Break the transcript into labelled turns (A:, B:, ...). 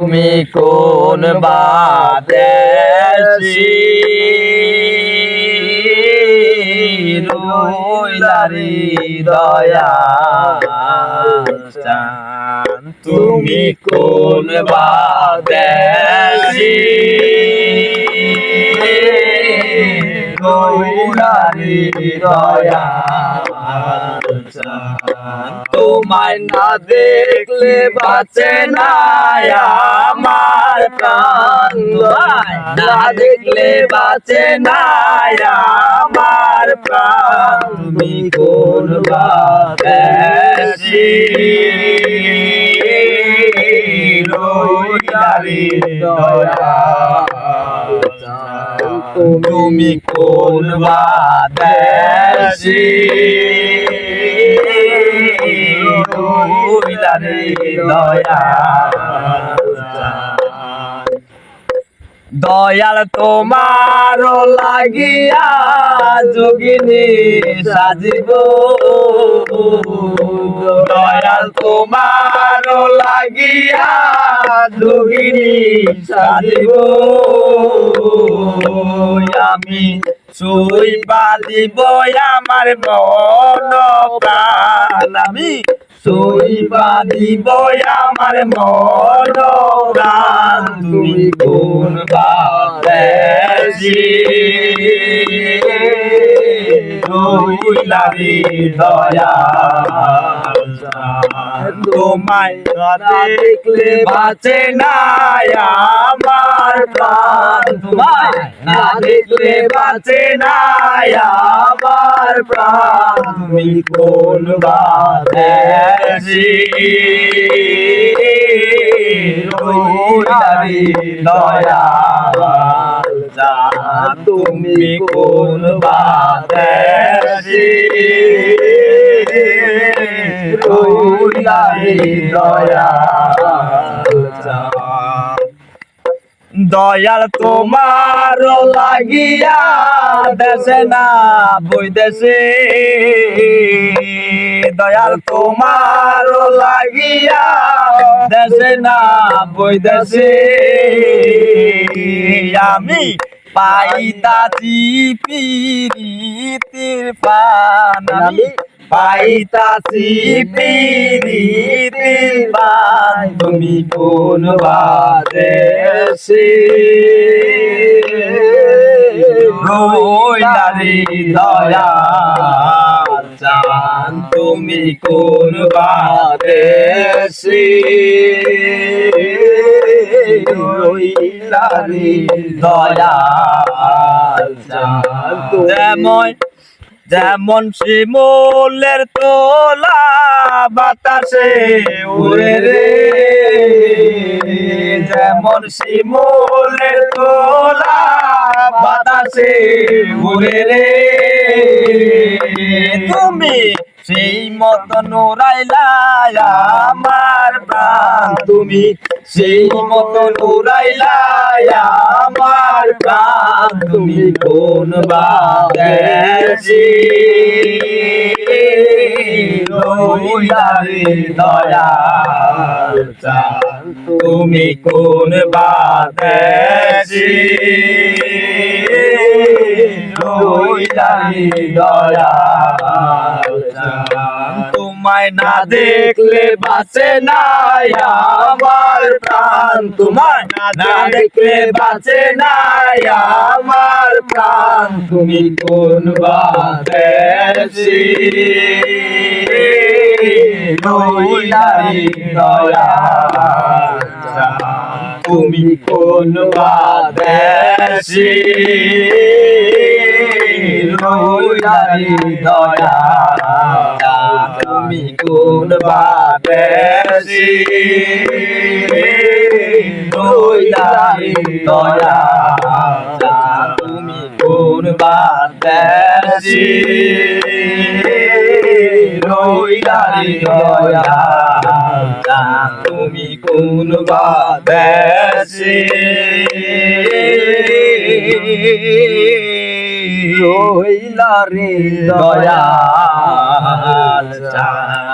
A: তুমি কোন বাদেশি? রইলারি দয়া তুমি কোন বাদেশি? রইলারি দয়া তোমায় না দেখলে বাঁচে না আমার প্রাণ। না দেখলে বাঁচে না আমার প্রাণ। তুমি কোন রইলারি দয়া। তুমি কোন দয়াল তোমার লাগিয়া যোগিনী সাজিব। দয়াল তোমার লাগিয়া যোগিনী সাজিব আমি সুই বাঁধিব আমার মন প্রাণ। আমি সুই বাঁধিব আমার মন প্রাণ। তুমি কোন বাদেশি রইলারি দয়া তোমায় দেখলে বাঁচে না আমার প্রাণ তোমায় না দেখলে বাঁচে না আমার প্রাণ তুমি কোন রইলারি দয়া তুমি কোন দয়া দয়াল তোমার লাগিয়া দেশে না বৈদেশে দয়াল তোমার লাগিয়া দেশে না বৈদেশে আমি পাইতাছি পিরিতির পান, আমি পাইতাছি পিরিতির পান তুমি কোন বাদেশে রইলারি দয়া চান। তুমি কোন বাদেশে রইলারি দয়া চান। যেমন যেমন শিমুলের তোলা বাতাসে উড়ে রে। যেমন শিমুলের তোলা বাতাসে উড়ে রে। তুমি সেই মতো নোরাইলা আমার প্রাণ। তুমি সেই মতো নোরাইলা আমার প্রাণ। তুমি কোন বাদেশি? রইলারি দয়া তুমি কোন বাদেশি? রইলারি দয়া তোমায় না দেখলে বাঁচে না আমার প্রাণ। তোমায় না দেখলে বাঁচে না আমার প্রাণ। তুমি কোন বাদেশি রইলারি দয়া। তুমি কোন বাদেশি রইলারি দয়া। তুমি কোন বাদেশি রইলারি দয়া। তুমি কোন বাদেশি রইলারি দয়া। তুমি কোন বাদেশি দয়া। চাল চাল